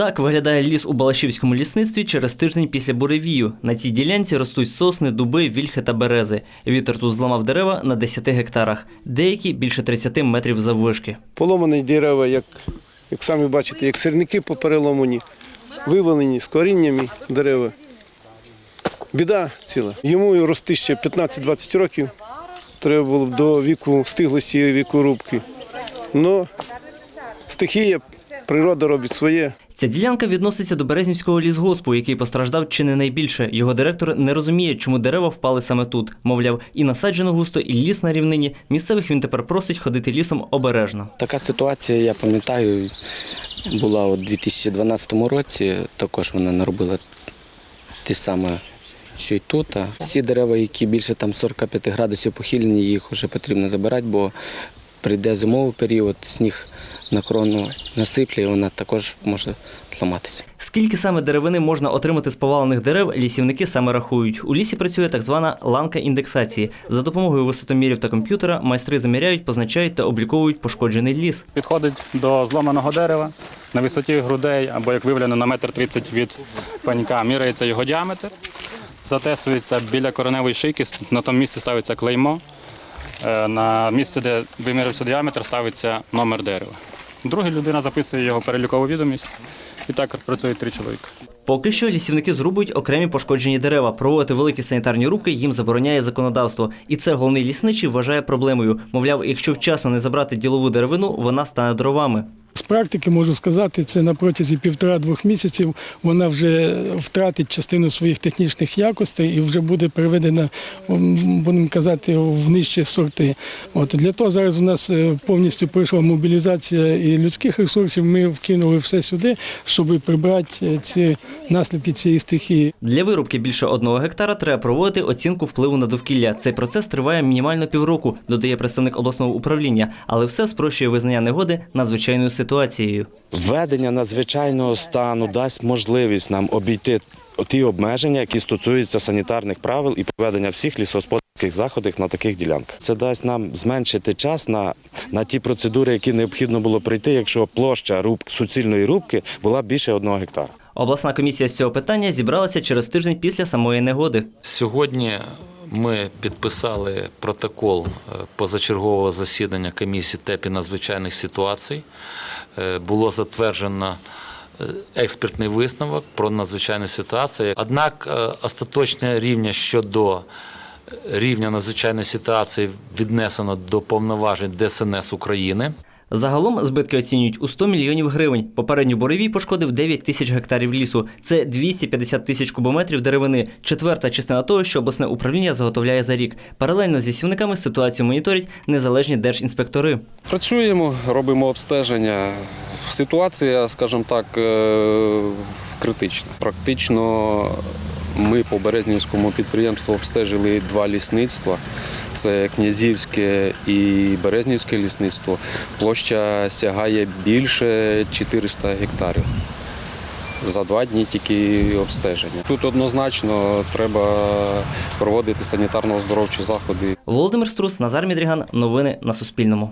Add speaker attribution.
Speaker 1: Так виглядає ліс у Балашівському лісництві через тиждень після буревію. На цій ділянці ростуть сосни, дуби, вільхи та берези. Вітер тут зламав дерева на 10 гектарах, деякі більше 30 метрів заввишки.
Speaker 2: Поломані дерева, як, як самі бачите, як сирники попереломані, вивалені з коріннями дерева. Біда ціла. Йому рости ще 15-20 років. Треба було б до віку стиглості віку рубки. Но стихія, природа робить своє.
Speaker 1: Ця ділянка відноситься до Березнівського лісгоспу, який постраждав чи не найбільше. Його директор не розуміє, чому дерева впали саме тут. Мовляв, і насаджено густо, і ліс на рівнині. Місцевих він тепер просить ходити лісом обережно.
Speaker 3: Така ситуація, я пам'ятаю, була у 2012 році. Також вона наробила те саме, що й тут. А Всі дерева, які більше там 45 градусів похилені, їх вже потрібно забирати, бо прийде зимовий період, сніг на крону насиплє, і вона також може зламатися.
Speaker 1: Скільки саме деревини можна отримати з повалених дерев, лісівники саме рахують. У лісі працює так звана ланка індексації. За допомогою висотомірів та комп'ютера майстри заміряють, позначають та обліковують пошкоджений ліс.
Speaker 4: Підходить до зломаного дерева на висоті грудей або як виявлено на метр тридцять від пенька. Міряється його діаметр, затесується біля кореневої шийки, на тому місці ставиться клеймо. Е, На місце, де вимірився діаметр, ставиться номер дерева. Друга людина записує його перелікову відомість. І так працюють три чоловіка.
Speaker 1: Поки що лісівники зрубують окремі пошкоджені дерева. Проводити великі санітарні рубки їм забороняє законодавство. І це головний лісничий вважає проблемою. Мовляв, якщо вчасно не забрати ділову деревину, вона стане дровами.
Speaker 5: З практики можу сказати, це на протязі півтора-двох місяців вона вже втратить частину своїх технічних якостей і вже буде переведена, будемо казати, в нижчі сорти. От для того зараз у нас е, повністю пройшла мобілізація і людських ресурсів. Ми вкинули все сюди, щоб прибрати е, ці наслідки цієї стихії.
Speaker 1: Для вирубки більше одного гектара треба проводити оцінку впливу на довкілля. Цей процес триває мінімально півроку, додає представник обласного управління, але все спрощує визнання негоди надзвичайною ситуацією.
Speaker 6: Введення надзвичайного стану дасть можливість нам обійти ті обмеження, які стосуються санітарних правил і проведення всіх лісогосподарських заходів на таких ділянках. Це дасть нам зменшити час на, на ті процедури, які необхідно було пройти, якщо площа руб, суцільної рубки була більше одного гектара.
Speaker 1: Обласна комісія з цього питання зібралася через тиждень після самої негоди.
Speaker 7: Сьогодні ми підписали протокол е, позачергового засідання комісії ТЕПі надзвичайних ситуацій. Е, Було затверджено е, експертний висновок про надзвичайні ситуації. Однак остаточне рівня щодо рівня надзвичайної ситуації віднесено до повноважень ДСНС України.
Speaker 1: Загалом збитки оцінюють у 100 мільйонів гривень. Попередньо буревій пошкодив 9 тисяч гектарів лісу. Це 250 тисяч кубометрів деревини. Четверта частина того, що обласне управління заготовляє за рік. Паралельно зі сівниками ситуацію моніторять незалежні держінспектори.
Speaker 8: Працюємо, робимо обстеження. Ситуація, скажімо так, е, критична. Практично ми по Березнівському підприємству обстежили два лісництва. Це Князівське і Березнівське лісництво. Площа сягає більше 400 гектарів. За два дні тільки обстеження. Тут однозначно треба проводити санітарно-оздоровчі заходи.
Speaker 1: Володимир Струс, Назар Мідріган. Новини на Суспільному.